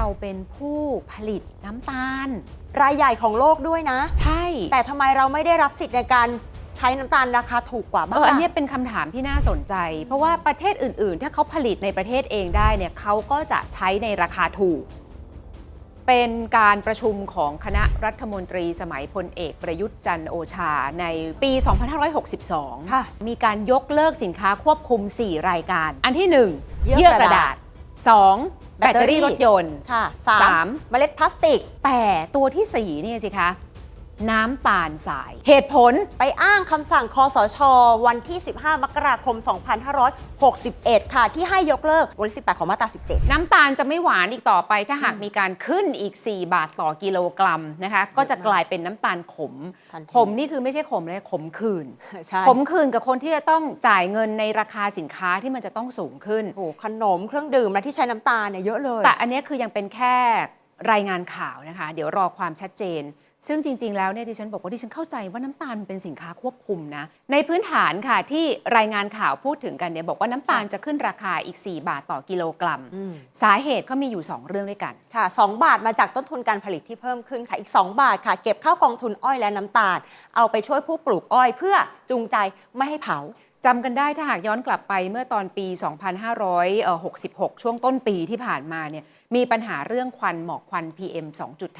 เราเป็นผู้ผลิตน้ำตาล รายใหญ่ของโลกด้วยนะ ใช่แต่ทำไมเราไม่ได้รับสิทธิ์ในการใช้น้ำตาลราคาถูกกว่าบ้าเองออันล่ะเนี้ยเป็นคำถามที่น่าสนใจ เพราะว่าประเทศอื่นๆ ถ้าเขาผลิตในประเทศเองได้เนี่ยเขาก็จะใช้ในราคาถูก เป็นการประชุมของคณะรัฐมนตรีสมัยพลเอกประยุทธ์จันทร์โอชาในปี 2562 ค่ะ มีการยกเลิกสินค้าควบคุม 4 รายการ อันที่ 1 เยื่เยื่ออกกระระดาดาษษ2 แบตเตอรี่รถยนต์ค่ะสาสามมเมล็ดพลาสติก แต่ตัวที่4เนี่ยสิคะ น้ำตาลทราย เหตุผล ไปอ้างคำสั่งคอสช วันที่ 15 มกราคม 2561 ค่ะ ที่ให้ยกเลิกวงเล็บ18 ของมาตรา 17 น้ำตาลจะไม่หวานอีกต่อไป ถ้าหากมีการขึ้นอีก 4 บาทต่อกิโลกรัมนะคะ ก็จะกลายเป็นน้ำตาลขม ทันทีขมนี่คือไม่ใช่ขมเลยขมขื่นใช่ ขมขื่นกับคนที่จะต้องจ่ายเงินในราคาสินค้าที่มันจะต้องสูงขึ้น โอ้โหขนมเครื่องดื่มและที่ใช้น้ำตาลเนี่ยเยอะเลย แต่อันเนี้ยคือยังเป็นแค่รายงานข่าวนะคะ เดี๋ยวรอความชัดเจน ซึ่งจริง ๆ แล้วเนี่ยดิฉันบอกว่าดิฉันเข้าใจว่าน้ำตาลเป็นสินค้าควบคุมนะ ในพื้นฐานค่ะที่รายงานข่าวพูดถึงกันเนี่ยบอกว่าน้ำตาลจะขึ้นราคาอีก 4 บาทต่อกิโลกรัมอืมสาเหตุก็มีอยู่ 2 เรื่องด้วยกันค่ะ 2 บาทมาจากต้นทุนการผลิตที่เพิ่มขึ้นค่ะอีก 2 บาทค่ะ เก็บเข้ากองทุนอ้อยและน้ำตาล เอาไปช่วยผู้ปลูกอ้อยเพื่อจูงใจไม่ให้เผาจำกันได้ถ้าหากย้อนกลับไปเมื่อตอนปี 2566 ช่วงต้นปีที่ผ่านมาเนี่ยมีปัญหาเรื่องควันหมอกควัน PM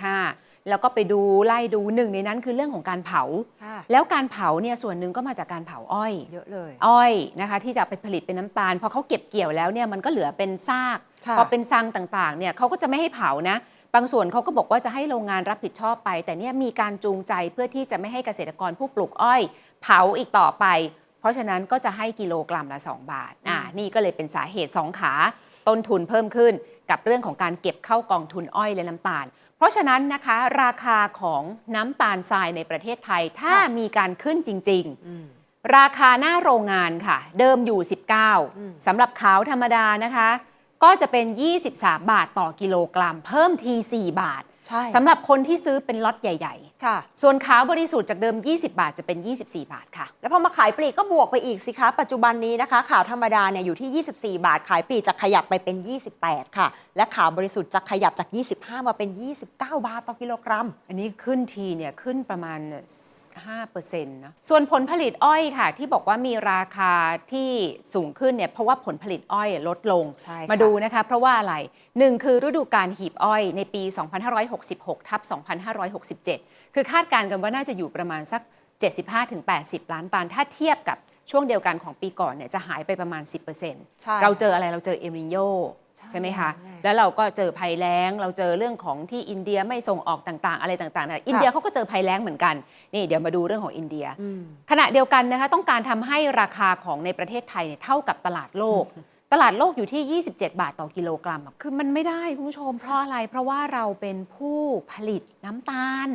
2.5 แล้วก็ไปดูไล่ดูหนึ่งในนั้นคือเรื่องของการเผา ค่ะแล้วการเผาเนี่ยส่วนหนึ่งก็มาจากการเผาอ้อย เยอะเลย อ้อยนะคะที่จะไปผลิตเป็นน้ำตาลพอเขาเก็บเกี่ยวแล้วเนี่ยมันก็เหลือเป็นซากค่ะพอเป็นซังต่างๆเนี่ยเขาก็จะไม่ให้เผานะ บางส่วนเขาก็บอกว่าจะให้โรงงานรับผิดชอบไป แต่เนี่ยมีการจูงใจเพื่อที่จะไม่ให้เกษตรกรผู้ปลูกอ้อย เผาอีกต่อไป เพราะฉะนั้นก็จะให้กิโลกรัมละ 2 บาทอ่านี่ก็เลยเป็นสาเหตุ 2 ขา ต้นทุนเพิ่มขึ้นกับเรื่องของการเก็บเข้ากองทุนอ้อยและน้ำตาล เพราะฉะนั้นนะคะราคาของน้ำตาลทรายในประเทศไทยถ้ามีการขึ้นจริง ๆ ราคาหน้าโรงงานค่ะ เดิมอยู่ 19สำหรับขาวธรรมดานะคะ ก็จะเป็น 23 บาทต่อกิโลกรัม เพิ่มที 4 บาทใช่สำหรับคนที่ซื้อเป็นล็อตใหญ่ ค่ะๆส่วนขาวบริสุทธิ์จากเดิม 20 บาทจะเป็น 24 บาทค่ะ แล้วพอมาขายปลีกก็บวกไปอีกสิคะ ปัจจุบันนี้นะคะข่าวธรรมดาเนี่ยอยู่ที่ 24 บาท ขายปลีกจะขยับไปเป็น 28 ค่ะ และข่าวบริสุทธิ์จะขยับจาก 25 มาเป็น 29 บาทต่อกิโลกรัม อันนี้ขึ้นทีเนี่ยขึ้นประมาณ 5%นะส่วนผลผลิตอ้อยค่ะ ที่บอกว่ามีราคาที่สูงขึ้นเนี่ยเพราะว่าผลผลิตอ้อยลดลง ใช่ค่ะ มาดูนะคะ เพราะว่าอะไรหนึ่งคือฤดูการหีบอ้อยในปี 2566 ทับ 2567คือคาดการณ์กันว่าน่าจะอยู่ประมาณสัก 75-80 ล้านตัน ถ้าเทียบกับช่วงเดียวกันของปีก่อนเนี่ยจะหายไปประมาณ 10%ใช่เราเจออะไรเราเจอเอลนิโยใช่ใช่ไหมคะใช่แล้วเราก็เจอภัยแล้ง เราเจอเรื่องของที่อินเดียไม่ส่งออกต่างๆ อะไรต่างๆนะอินเดียเขาก็เจอภัยแล้งเหมือนกัน นี่เดี๋ยวมาดูเรื่องของอินเดียอืมขณะเดียวกันนะคะต้องการทำให้ราคาของในประเทศไทยเนี่ยเท่ากับตลาดโลก ตลาดโลกอยู่ที่ 27 บาทต่อกิโลกรัมอะคือมันไม่ได้คุณผู้ชม เพราะอะไร เพราะว่าเราเป็นผู้ผลิตน้ำตาล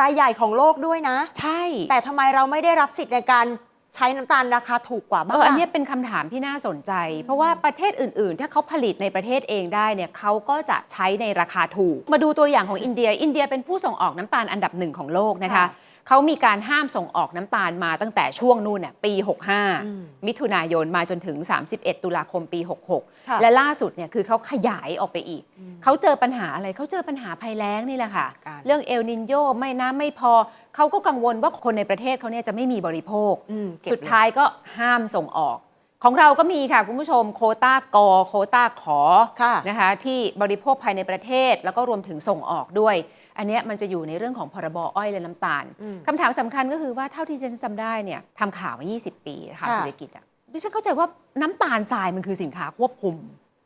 รายใหญ่ของโลกด้วยนะ ใช่แต่ทำไมเราไม่ได้รับสิทธิ์ในการใช้น้ำตาลราคาถูกกว่าบ้าเองออันล่ะ เนี้ยเป็นคำถามที่น่าสนใจ เพราะว่าประเทศอื่นๆ ถ้าเขาผลิตในประเทศเองได้เนี่ยเขาก็จะใช้ในราคาถูก มาดูตัวอย่างของอินเดีย อินเดียเป็นผู้ส่งออกน้ำตาลอันดับหนึ่งของโลกนะคะ ค่ะ เขามีการห้ามส่งออกน้ำตาลมาตั้งแต่ช่วงนู่นน่ะปีอืม65 มิถุนายนมาจนถึง 31 ตุลาคมปีค่ะ66 และล่าสุดเนี่ยคือเขาขยายออกไปอีก เขาเจอปัญหาอะไรเขาเจอปัญหาภัยแล้งนี่แหละค่ะการเรื่องเอลนินโยไม่น้ำไม่พอ เขาก็กังวลว่าคนในประเทศเขาเนี่ยจะไม่มีบริโภคอืมเก็บสุดท้ายก็ห้ามส่งออกของเราก็มีค่ะ คุณผู้ชมโควต้ากอโควต้าขอค่ะนะคะที่บริโภคภายในประเทศ แล้วก็รวมถึงส่งออกด้วย อันเนี้ยมันจะอยู่ในเรื่องของพรบอ้อยและน้ำตาลอืมคำถามสำคัญก็คือว่าเท่าที่ฉันจำได้เนี่ยทำข่าวมา 20 ปีข่าวค่ะเศรษฐกิจอะดิฉันเข้าใจว่าน้ำตาลทรายมันคือสินค้าควบคุม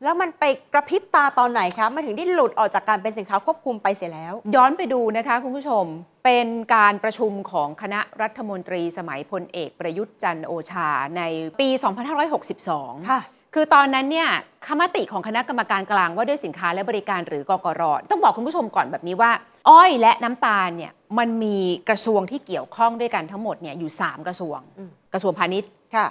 แล้วมันไปกระพริบตาตอนไหนคะมันถึงได้หลุดออกจากการเป็นสินค้าควบคุมไปเสียแล้ว ย้อนไปดูนะคะคุณผู้ชมเป็นการประชุมของคณะรัฐมนตรีสมัยพลเอกประยุทธ์จันทร์โอชาในปี 2562 ค่ะ คือตอนนั้นเนี่ยคมติของคณะกรรมการกลางว่าด้วยสินค้าและบริการหรือกกรต้องบอกคุณผู้ชมก่อนแบบนี้ว่า อ้อยและน้ำตาลเนี่ยมันมีกระทรวงที่เกี่ยวข้องด้วยกันทั้งหมดเนี่ยอยู่ 3 กระทรวงอืมกระทรวงพาณิชย์ค่ะ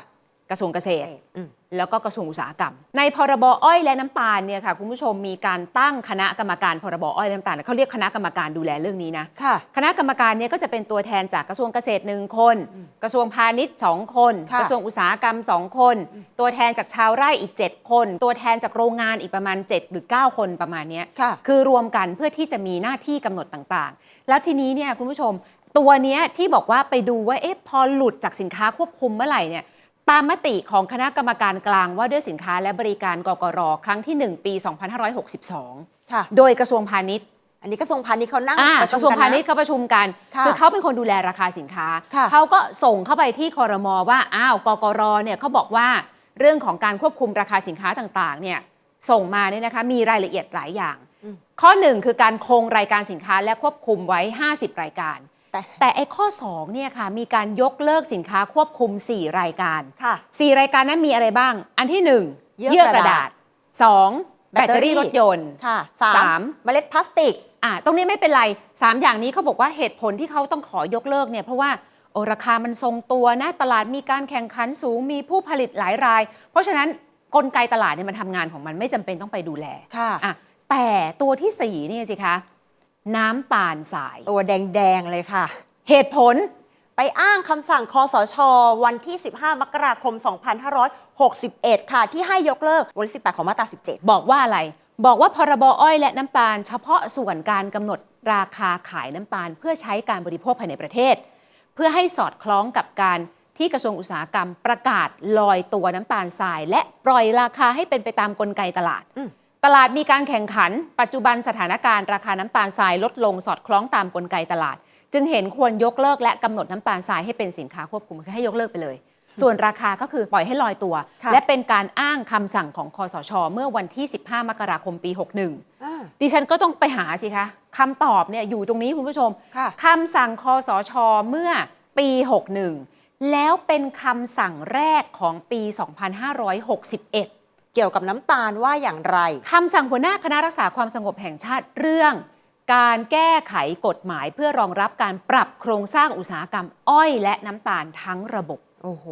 กระทรวงเกษตรอืม แล้วก็กระทรวงอุตสาหกรรม ในพรบอ้อยและน้ำตาลเนี่ยค่ะคุณผู้ชมมีการตั้งคณะกรรมการพรบอ้อยและน้ำตาลเขาเรียกคณะกรรมการดูแลเรื่องนี้นะค่ะคณะกรรมการเนี่ยก็จะเป็นตัวแทนจากกระทรวงเกษตรหนึ่งคน กระทรวงพาณิชย์สองคนค่ะกระทรวงอุตสาหกรรมสองคน ตัวแทนจากชาวไร่อีก 7 คน ตัวแทนจากโรงงานอีกประมาณ 7 หรือ 9 คนประมาณเนี้ยค่ะคือรวมกันเพื่อที่จะมีหน้าที่กำหนดต่างๆ แล้วทีนี้เนี่ยคุณผู้ชมตัวเนี้ยที่บอกว่าไปดูว่าเอ๊ะพอหลุดจากสินค้าควบคุมเมื่อไหร่เนี่ย ตามมติของคณะกรรมการกลางว่าด้วยสินค้าและบริการกกรครั้งที่ 1 ปี2562ค่ะโดยกระทรวงพาณิชย์อันนี้กระทรวงพาณิชย์เขานั่งอ่าประกชุมระทรวงกันพาณิชนะ ย์เขาประชุมกันค่ะอเขาเป็นคนดูแลราคาสินค้า ค่ะเขาก็ส่งเข้าไปที่คอรมอว่าอ้าวกกรเนี่ยเขาบอกว่าเรื่องของการควบคุมราคาสินค้าต่างๆเนี่ยส่งมาเนี่ยนะคะมีรายละเอียดหลายอย่างข้อหนึ่งคือการคงรายการสินค้าและควบคุมไว้ 50 รายการ แต่แต่ไอ้ข้อ2เนี่ยค่ะมีการยกเลิกสินค้าควบคุม 4 รายการค่ะ 4 รายการนั้นมีอะไรบ้าง อันที่ 1 เยื่อกระดาษ 2. แบตเตอรี่รถยนต์ค่ะสาสามมเมล็ดพลาสติกอ่าตรงนี้ไม่เป็นไร 3 อย่างนี้เขาบอกว่าเหตุผลที่เขาต้องขอยกเลิกเนี่ยเพราะว่าโอราคามันทรงตัวนะตลาดมีการแข่งขันสูงมีผู้ผลิตหลายราย เพราะฉะนั้นกลไกตลาดเนี่ยมันทำงานของมันไม่จำเป็นต้องไปดูแลค่ะอะแต่ตัวที่สี่เนี่ยสิคะ น้ำตาลสาย ตัวแดง ๆ เลยค่ะ เหตุผลไปอ้างคำสั่งคอสช วันที่ 15 มกราคม 2561 ค่ะ ที่ให้ยกเลิกวงเล็บ18 ของมาตรา 17 บอกว่าอะไร บอกว่าพรบอ้อยและน้ำตาล เฉพาะส่วนการกำหนดราคาขายน้ำตาล เพื่อใช้การบริโภคภายในประเทศ เพื่อให้สอดคล้องกับการที่กระทรวงอุตสาหกรรมประกาศลอยตัวน้ำตาลทราย และปล่อยราคาให้เป็นไปตามกลไกตลาดอืม ตลาดมีการแข่งขัน ปัจจุบันสถานการณ์ราคาน้ำตาลทรายลดลงสอดคล้องตามกลไกตลาด จึงเห็นควรยกเลิกและกำหนดน้ำตาลทรายให้เป็นสินค้าควบคุมคือให้ยกเลิกไปเลย ส่วนราคาก็คือปล่อยให้ลอยตัวค่ะและเป็นการอ้างคำสั่งของคอสช เมื่อวันที่ 15 มกราคมปี 61อ่าดิฉันก็ต้องไปหาสิคะคำตอบเนี่ยอยู่ตรงนี้คุณผู้ชมค่ะคำสั่งคอสช เมื่อปี 61 แล้วเป็นคำสั่งแรกของปี 2561 เกี่ยวกับน้ำตาลว่าอย่างไร คำสั่งหัวหน้าคณะรักษาความสงบแห่งชาติเรื่อง การแก้ไขกฎหมายเพื่อรองรับการปรับโครงสร้างอุตสาหกรรมอ้อยและน้ำตาลทั้งระบบ โอ้โห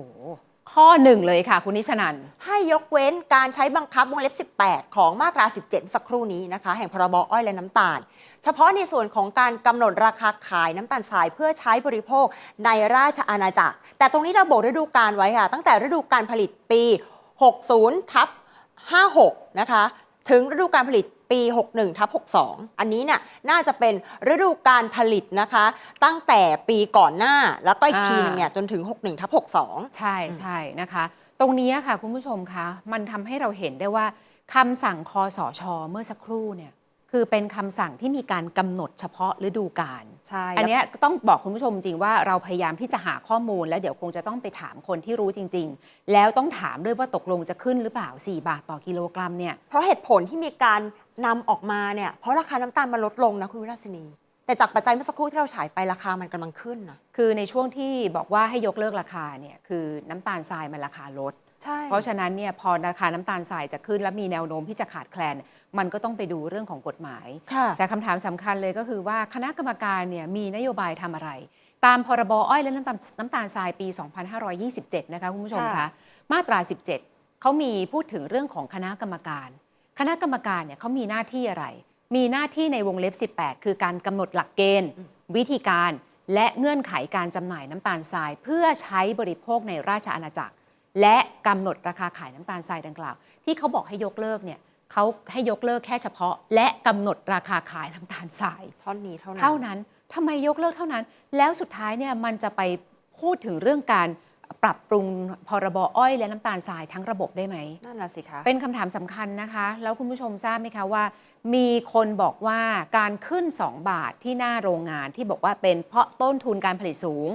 ข้อหนึ่งเลยค่ะ คุณนิชนัน ให้ยกเว้นการใช้บังคับวงเล็บ 18 ของมาตรา 17 สักครู่นี้นะคะ แห่งพรบอ้อยและน้ำตาล เฉพาะในส่วนของการกำหนดราคาขายน้ำตาลทรายเพื่อใช้บริโภคในราชอาณาจักร แต่ตรงนี้เราบอกฤดูกาลไว้ค่ะ ตั้งแต่ฤดูการผลิตปี 60ทับ 56 นะคะ ถึงฤดูการผลิตปี 61ทับ62 อันนี้เนี่ยน่าจะเป็นฤดูการผลิตนะคะ ตั้งแต่ปีก่อนหน้าแล้วก็อีกทีหนึงเนี่ยจนถึง 61ทับ62 ใช่ใช่นะคะ ตรงนี้ค่ะคุณผู้ชมคะ มันทำให้เราเห็นได้ว่าคำสั่งคอสชเมื่อสักครู่เนี่ย คือเป็นคำสั่งที่มีการกำหนดเฉพาะฤดูกาล ใช่อันเนี้ยต้องบอกคุณผู้ชมจริงว่าเราพยายามที่จะหาข้อมูล แล้วเดี๋ยวคงจะต้องไปถามคนที่รู้จริง ๆ แล้วต้องถามด้วยว่าตกลงจะขึ้นหรือเปล่า 4 บาทต่อกิโลกรัมเนี่ย เพราะเหตุผลที่มีการนำออกมาเนี่ยเพราะราคาน้ำตาลมันลดลงนะคุณวิลาสินี แต่จากปัจจัยเมื่อสักครู่ที่เราฉายไปราคามันกำลังขึ้นนะ คือในช่วงที่บอกว่าให้ยกเลิกราคาเนี่ยคือน้ำตาลทรายมันราคาลดใช่ เพราะฉะนั้นเนี่ยพอราคาน้ำตาลทรายจะขึ้น และมีแนวโน้มที่จะขาดแคลน มันก็ต้องไปดูเรื่องของกฎหมายค่ะแต่คำถามสำคัญเลยก็คือว่าคณะกรรมการเนี่ยมีนโยบายทำอะไร ตามพรบอ้อยและน้ำตาลน้ำตาลทรายปี 2527 นะคะคุณผู้ชมคะค่ะมาตรา 17เขามีพูดถึงเรื่องของคณะกรรมการ คณะกรรมการเนี่ยเขามีหน้าที่อะไร มีหน้าที่ในวงเล็บ 18 คือการกำหนดหลักเกณฑ์ วิธีการและเงื่อนไขการจำหน่ายน้ำตาลทราย เพื่อใช้บริโภคในราชอาณาจักร และกำหนดราคาขายน้ำตาลทรายดังกล่าว ที่เขาบอกให้ยกเลิกเนี่ยเขาให้ยกเลิกแค่เฉพาะ และกำหนดราคาขายน้ำตาลทรายท่อนนี้เท่านั้นเท่านั้นทำไมยกเลิกเท่านั้น แล้วสุดท้ายเนี่ยมันจะไปพูดถึงเรื่องการปรับปรุงพรบอ้อยและน้ำตาลทรายทั้งระบบได้ไหมนั่นน่ะสิคะเป็นคำถามสำคัญนะคะ แล้วคุณผู้ชมทราบไหมคะว่า มีคนบอกว่าการขึ้น 2 บาทที่หน้าโรงงานที่บอกว่าเป็นเพราะต้นทุนการผลิตสูง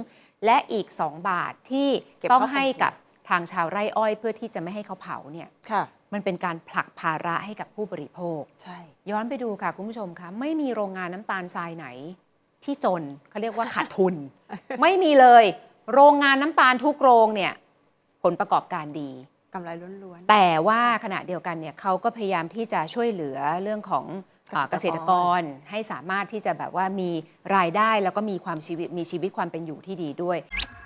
และอีก 2 บาทที่เก็บต้องข้าวให้ของกับ ทางชาวไร่อ้อยเพื่อที่จะไม่ให้เขาเผาเนี่ยค่ะมันเป็นการผลักภาระให้กับผู้บริโภค ใช่ ย้อนไปดูค่ะคุณผู้ชมคะไม่มีโรงงานน้ำตาลทรายไหน ที่จนเขาเรียกว่าขาดทุน ไม่มีเลย โรงงานน้ำตาลทุกโรงเนี่ยผลประกอบการดีกำไรล้วนแต่ว่าขณะเดียวกันเนี่ยเขาก็พยายามที่จะช่วยเหลือเรื่องของอ่าเกเกษษตตรรกกรรให้สามารถที่จะแบบว่ามีรายได้แล้วก็มีความชีวิตมีชีวิตความเป็นอยู่ที่ดีด้วยๆ